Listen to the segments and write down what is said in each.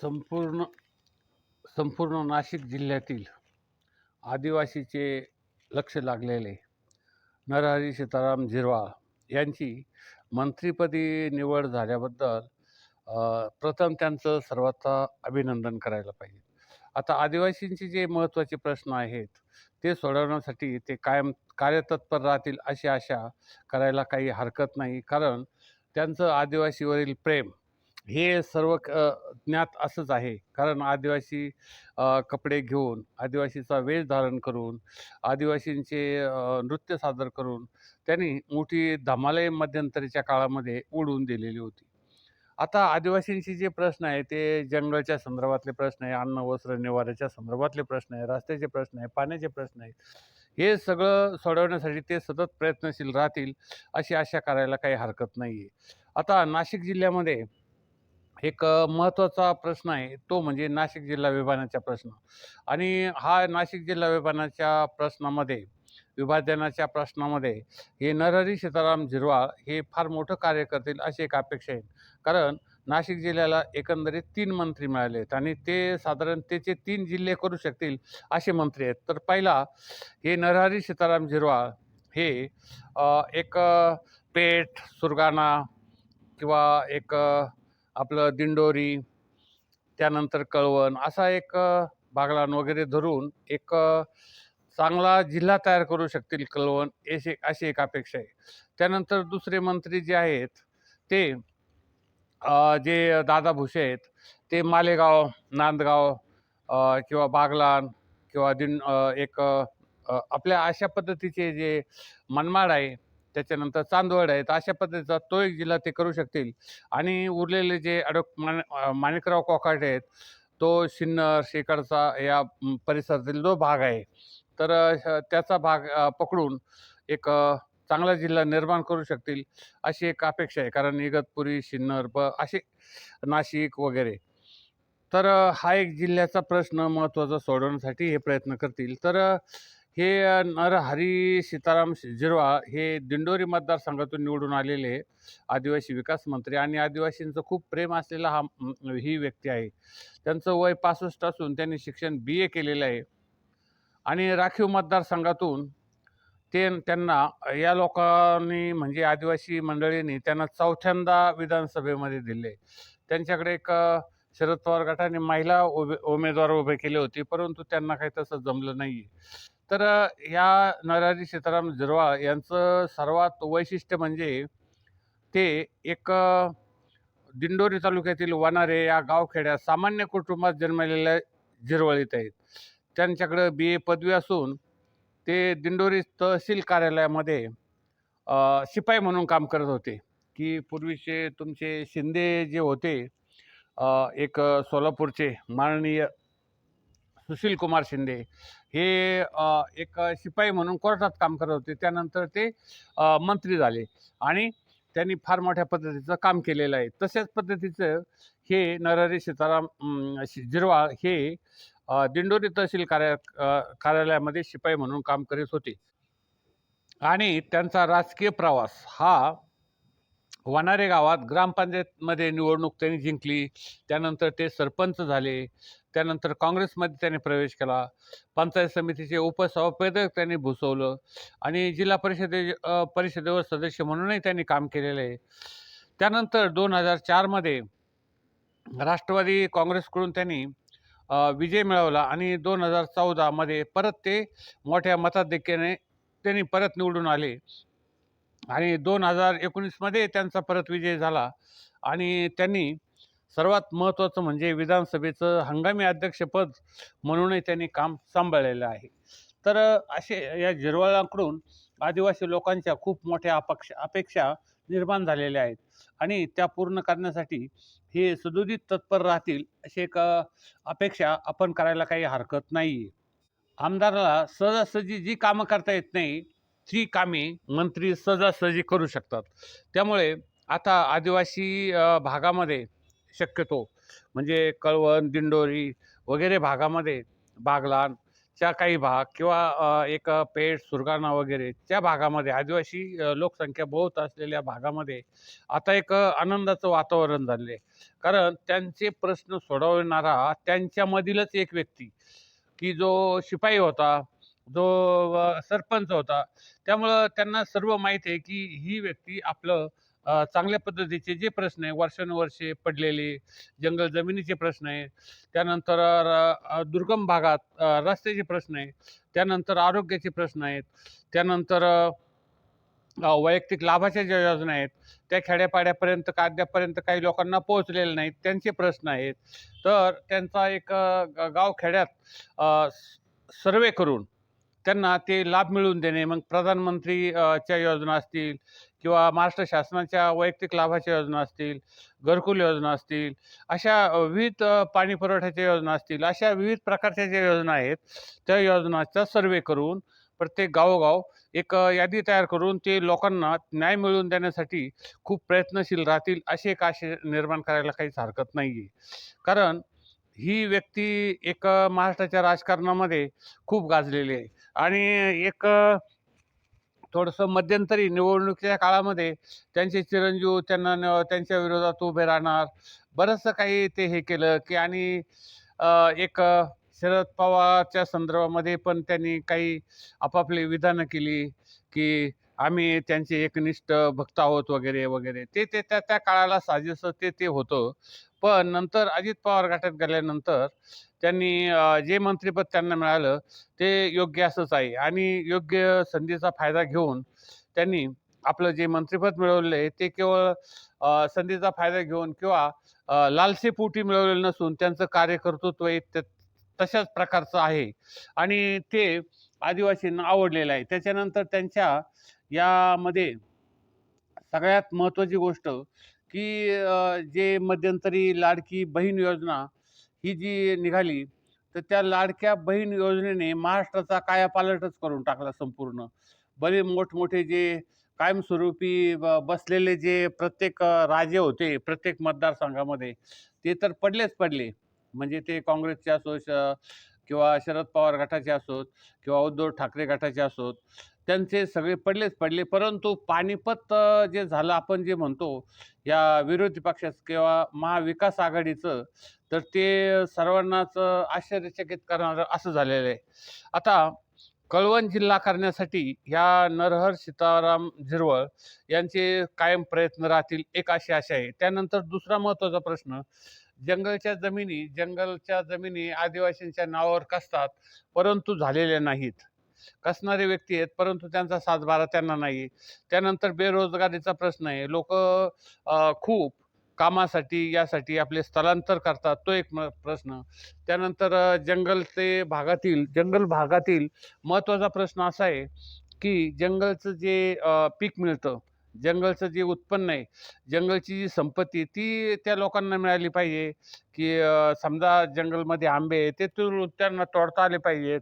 संपूर्ण संपूर्ण नाशिक जिल्ह्यातील आदिवासीचे लक्ष लागलेले नरहरी सीताराम झिरवाळ यांची मंत्रिपदी निवड झाल्याबद्दल प्रथम त्यांचं सर्वात अभिनंदन करायला पाहिजे. आता आदिवासींचे जे महत्त्वाचे प्रश्न आहेत ते सोडवण्यासाठी ते कायम कार्यतत्पर राहतील अशी आशा करायला काही हरकत नाही. कारण त्यांचं आदिवासीवरील प्रेम हे सर्व ज्ञात असंच आहे. कारण आदिवासी कपडे घेऊन आदिवासीचा वेश धारण करून आदिवासींचे नृत्य सादर करून त्यांनी मोठी धमालय मध्यंतरीच्या काळामध्ये उडवून दिलेली होती. आता आदिवासींचे जे प्रश्न आहे ते जंगलाच्या संदर्भातले प्रश्न आहे अन्न वस्त्र निवाऱ्याच्या संदर्भातले प्रश्न आहे रस्त्याचे प्रश्न आहे पाण्याचे प्रश्न आहे हे सगळं सोडवण्यासाठी ते सतत प्रयत्नशील राहतील अशी आशा करायला काही हरकत नाही आहे आता नाशिक जिल्ह्यामध्ये एक महत्त्वाचा प्रश्न आहे. तो म्हणजे नाशिक जिल्हा विभागाचा प्रश्न. आणि हा नाशिक जिल्हा विभागाच्या प्रश्नामध्ये विभाजनाच्या प्रश्नामध्ये हे नरहरी सीताराम झिरवाळ हे फार मोठं कार्य करतील अशी एक अपेक्षा आहे. कारण नाशिक जिल्ह्याला एकंदरीत तीन मंत्री मिळाले आहेत आणि ते साधारण त्याचे तीन जिल्हे करू शकतील असे मंत्री आहेत. तर पहिला हे नरहरी सीताराम झिरवाळ हे एक पेठ सुरगाणा किंवा एक आपलं दिंडोरी त्यानंतर कळवण असा एक बागलान बागलाण वगैरे धरून एक चांगला जिल्हा तयार करू शकतील कळवण अशी अशी एक अपेक्षा आहे. त्यानंतर दुसरे मंत्री जे आहेत ते जे दादा भुसे आहेत ते मालेगाव नांदगाव किंवा बागलाण किंवा दिंड एक आपल्या अशा पद्धतीचे जे मनमाड आहे त्याच्यानंतर चांदवड आहेत. अशा पद्धतीचा तो एक जिल्हा ते करू शकतील. आणि उरलेले जे अडक मान माणिकराव कोकाटे आहेत तो सिन्नर शेकडचा या परिसरातील जो भाग आहे. तर त्याचा भाग पकडून एक चांगला जिल्हा निर्माण करू शकतील अशी एक अपेक्षा आहे. कारण इगतपुरी सिन्नर प असे नाशिक वगैरे. तर हा एक जिल्ह्याचा प्रश्न महत्त्वाचा सोडवण्यासाठी हे प्रयत्न करतील. तर हे नरहरी सीताराम झिरवाळ हे दिंडोरी मतदारसंघातून निवडून आलेले आदिवासी विकास मंत्री आणि आदिवासींचं खूप प्रेम असलेला हा ही व्यक्ती आहे. त्यांचं वय पासष्ट असून त्यांनी शिक्षण बी ए केलेलं आहे. आणि राखीव मतदारसंघातून ते त्यांना या लोकांनी म्हणजे आदिवासी मंडळींनी त्यांना चौथ्यांदा विधानसभेमध्ये दिले. त्यांच्याकडे एक शरद पवार गटाने महिला उभे उमेदवार उभे केले होते परंतु त्यांना काही तसं जमलं नाही तर या नरहरी सीताराम झिरवाळ यांचं सर्वात वैशिष्ट्य म्हणजे ते एक दिंडोरी तालुक्यातील वनारे या गावखेड्यात सामान्य कुटुंबात जन्मलेल्या झिरवळीत आहेत. त्यांच्याकडं बी ए पदवी असून ते दिंडोरी तहसील कार्यालयामध्ये शिपाई म्हणून काम करत होते. की पूर्वीचे तुमचे शिंदे जे होते एक सोलापूरचे माननीय सुशील कुमार शिंदे. हे एक शिपाई म्हणून कोर्टात काम करत होते. त्यानंतर ते मंत्री झाले. आणि त्यांनी फार मोठ्या पद्धतीचं काम केलेलं आहे. तशाच पद्धतीचं हे नरहरी सीताराम शि- जिरवाळ हे दिंडोरी तहसील कार्या कार्यालयामध्ये शिपाई म्हणून काम करीत होते. आणि त्यांचा राजकीय प्रवास हा वनारे गावात ग्रामपंचायतमध्ये निवडणूक त्यांनी जिंकली. त्यानंतर ते सरपंच झाले. त्यानंतर काँग्रेसमध्ये त्यांनी प्रवेश केला. पंचायत समितीचे उपसभापदक त्यांनी भूसवलं आणि जिल्हा परिषदे परिषदेवर सदस्य म्हणूनही त्यांनी काम केलेलं आहे. त्यानंतर दोन हजार चारमध्ये राष्ट्रवादी काँग्रेसकडून त्यांनी विजय मिळवला आणि दोन हजार चौदामध्ये परत ते मोठ्या मताधिक्याने त्यांनी परत निवडून आले. आणि दोन हजार एकोणीसमध्ये त्यांचा परत विजय झाला आणि त्यांनी सर्वात महत्त्वाचं म्हणजे विधानसभेचं हंगामी अध्यक्षपद म्हणूनही त्यांनी काम सांभाळलेलं आहे. तर असे या जिरवाळांकडून आदिवासी लोकांच्या खूप मोठ्या अपेक्षा अपेक्षा निर्माण झालेल्या आहेत. आणि त्या पूर्ण करण्यासाठी हे सदोदित तत्पर राहतील अशी एक अपेक्षा आपण करायला काही हरकत नाही आहे आमदाराला सहजासहजी जी कामं करता येत नाही ती कामे मंत्री सहजासहजी करू शकतात. त्यामुळे आता आदिवासी भागामध्ये शक्यतो. म्हणजे कळवण दिंडोरी वगैरे भागामध्ये बागलान च्या काही भाग किंवा एक पेठ सुरगाणा वगैरे त्या भागामध्ये आदिवासी लोकसंख्या बहुत असलेल्या भागामध्ये आता एक आनंदाचं वातावरण झाले कारण त्यांचे प्रश्न सोडवणारा त्यांच्यामधीलच एक व्यक्ती की जो शिपाई होता जो सरपंच होता त्यामुळं त्यांना सर्व माहीत आहे की ही व्यक्ती आपलं चांगल्या पद्धतीचे जे प्रश्न आहे वर्षानुवर्षे पडलेले जंगल जमिनीचे प्रश्न आहे त्यानंतर दुर्गम भागात रस्त्याचे प्रश्न आहे त्यानंतर आरोग्याचे प्रश्न आहेत त्यानंतर वैयक्तिक लाभाच्या ज्या योजना आहेत त्या खेड्यापाड्यापर्यंत काद्यापर्यंत काही लोकांना पोहोचलेले नाहीत त्यांचे प्रश्न आहेत. तर त्यांचा एक अ, ग- गावखेड्यात सर्वे करून त्यांना ते लाभ मिळवून देणे मग प्रधानमंत्री च्या योजना असतील किंवा महाराष्ट्र शासनाच्या वैयक्तिक लाभाच्या योजना असतील घरकुल योजना असतील अशा विविध पाणी पुरवठ्याच्या योजना असतील अशा विविध प्रकारच्या ज्या योजना आहेत त्या योजनाचा सर्वे करून प्रत्येक गावोगाव एक यादी तयार करून ते लोकांना न्याय मिळवून देण्यासाठी खूप प्रयत्नशील राहतील असे एक आशय निर्माण करायला काहीच हरकत नाही आहे कारण ही व्यक्ती एक महाराष्ट्राच्या राजकारणामध्ये खूप गाजलेली आहे. आणि एक थोडंसं मध्यंतरी निवडणुकीच्या काळामध्ये त्यांचे चिरंजीव त्यांना न त्यांच्या विरोधात उभे राहणार. बरंचसं काही ते हे केलं की आणि एक शरद पवारच्या संदर्भामध्ये पण त्यांनी काही आपापली विधानं केली की आम्ही त्यांचे एकनिष्ठ भक्त आहोत वगैरे वगैरे. ते ते त्या त्या काळाला साजेसं ते ते होतं. पण नंतर अजित पवार गटात गेल्यानंतर त्यांनी जे मंत्रिपद त्यांना मिळालं ते योग्य असंच आहे. आणि योग्य संधीचा फायदा घेऊन त्यांनी आपलं जे मंत्रिपद मिळवलेलं आहे ते केवळ संधीचा फायदा घेऊन किंवा लालसेपोटी मिळवलेलं नसून त्यांचं कार्यकर्तृत्व त तशाच प्रकारचं आहे. आणि ते आदिवासींना आवडलेलं आहे. त्याच्यानंतर त्यांच्या यामध्ये सगळ्यात महत्त्वाची गोष्ट की जे मध्यंतरी लाडकी बहीण योजना ही जी निघाली तर त्या लाडक्या बहीण योजनेने महाराष्ट्राचा कायापालटच करून टाकला संपूर्ण. बरे मोठमोठे जे कायमस्वरूपी ब बसलेले जे प्रत्येक राजे होते प्रत्येक मतदारसंघामध्ये ते तर पडलेच पडले. म्हणजे ते काँग्रेसचे असो श किंवा शरद पवार गटाचे असोत किंवा उद्धव ठाकरे गटाचे असोत त्यांचे सगळे पडलेच पडले. परंतु पानिपत जे झालं आपण जे म्हणतो या विरोधी पक्षाचं किंवा महाविकास आघाडीचं तर ते सर्वांनाच आश्चर्यचकित करणारं असं झालेलं आहे. आता कळवण जिल्हा करण्यासाठी ह्या नरहर सीताराम झिरवळ यांचे कायम प्रयत्न राहतील एक अशी आशा आहे. त्यानंतर दुसरा महत्त्वाचा प्रश्न जंगलच्या जमिनी जंगलच्या जमिनी आदिवासींच्या नावावर कसतात परंतु झालेल्या नाहीत. कसणारे व्यक्ती आहेत परंतु त्यांचा सातबारा त्यांना नाही त्यानंतर बेरोजगारीचा प्रश्न आहे. लोक खूप कामासाठी यासाठी आपले स्थलांतर करतात तो एक प्रश्न. त्यानंतर जंगल ते भागातील जंगल भागातील महत्त्वाचा प्रश्न असा आहे की जंगलचं जे पीक मिळतं जंगलचं जे उत्पन्न आहे जंगलची जी संपत्ती ती त्या लोकांना मिळाली पाहिजे. की समजा जंगलमध्ये आंबे आहे ते तोड त्यांना तोडता आले पाहिजेत.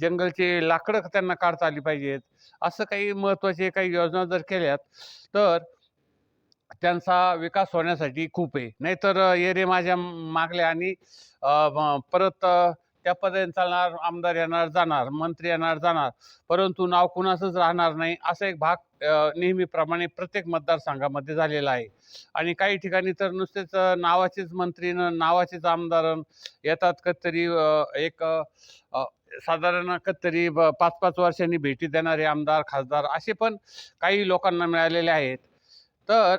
जंगलचे लाकडं त्यांना काढता आली पाहिजेत. असं काही महत्त्वाचे काही योजना जर केल्यात तर त्यांचा विकास होण्यासाठी खूप आहे. नाहीतर एरे माझ्या मागले आणि परत त्यापर्यंत त्या चालणार आमदार येणार जाणार मंत्री येणार जाणार. परंतु नाव कुणाचंच राहणार नाही असा एक भाग नेहमीप्रमाणे प्रत्येक मतदारसंघामध्ये झालेला आहे. आणि काही ठिकाणी तर नुसतेच नावाचेच मंत्री न नावाचेच आमदार येतात कधीतरी एक साधारण कधीतरी ब पाच पाच वर्षांनी भेटी देणारे आमदार खासदार असे पण काही लोकांना मिळालेले आहेत. तर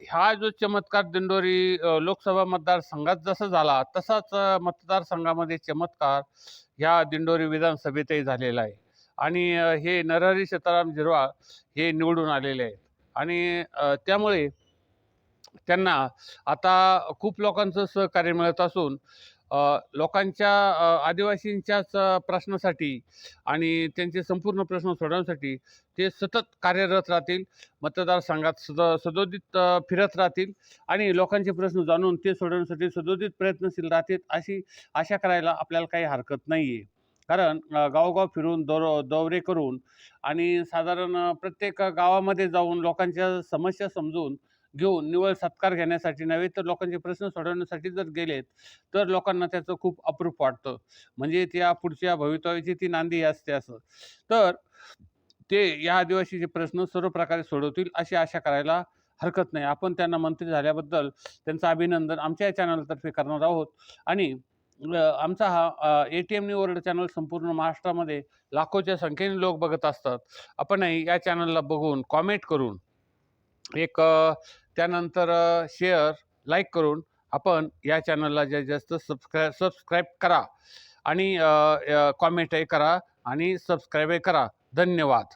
हा जो चमत्कार दिंडोरी लोकसभा मतदारसंघात जसा झाला तसाच मतदारसंघामध्ये चमत्कार ह्या दिंडोरी विधानसभेतही झालेला आहे. आणि हे नरहरी सीताराम झिरवाळ हे निवडून आलेले आहेत. आणि त्यामुळे त्यांना आता खूप लोकांचं सहकार्य मिळत असून लोकांच्या आदिवासींच्याच प्रश्नासाठी आणि त्यांचे संपूर्ण प्रश्न सोडवण्यासाठी ते सतत कार्यरत राहतील मतदारसंघात सद सदोदित फिरत राहतील आणि लोकांचे प्रश्न जाणून ते सोडवण्यासाठी सदोदित प्रयत्नशील राहतील अशी आशा करायला आपल्याला काही हरकत नाही आहे कारण गावोगाव फिरून दौर दौरे करून आणि साधारण प्रत्येक गावामध्ये जाऊन लोकांच्या समस्या समजून घेऊन निवळ सत्कार घेण्यासाठी नव्हे तर लोकांचे प्रश्न सोडवण्यासाठी जर गेलेत तर लोकांना त्याचं खूप अप्रूप वाटतं. म्हणजे त्या पुढच्या भवितव्याची ती नांदी असते असं. तर ते या आदिवासीचे प्रश्न सर्व प्रकारे सोडवतील अशी आशा करायला हरकत नाही. आपण त्यांना मंत्री झाल्याबद्दल त्यांचं अभिनंदन आमच्या या चॅनलतर्फे करणार आहोत. आणि आमचा हा A T M new world channel संपूर्ण महाराष्ट्रामध्ये लाखोच्या संख्येने लोक बघत असतात. आपणही या चॅनलला बघून कॉमेंट करून एक त्यानंतर शेअर लाईक करून आपण या चॅनलला जास्तीत जास्त सबस्क्राईब सबस्क्राईब करा. आणि कॉमेंटही करा आणि सबस्क्राईबही करा. धन्यवाद.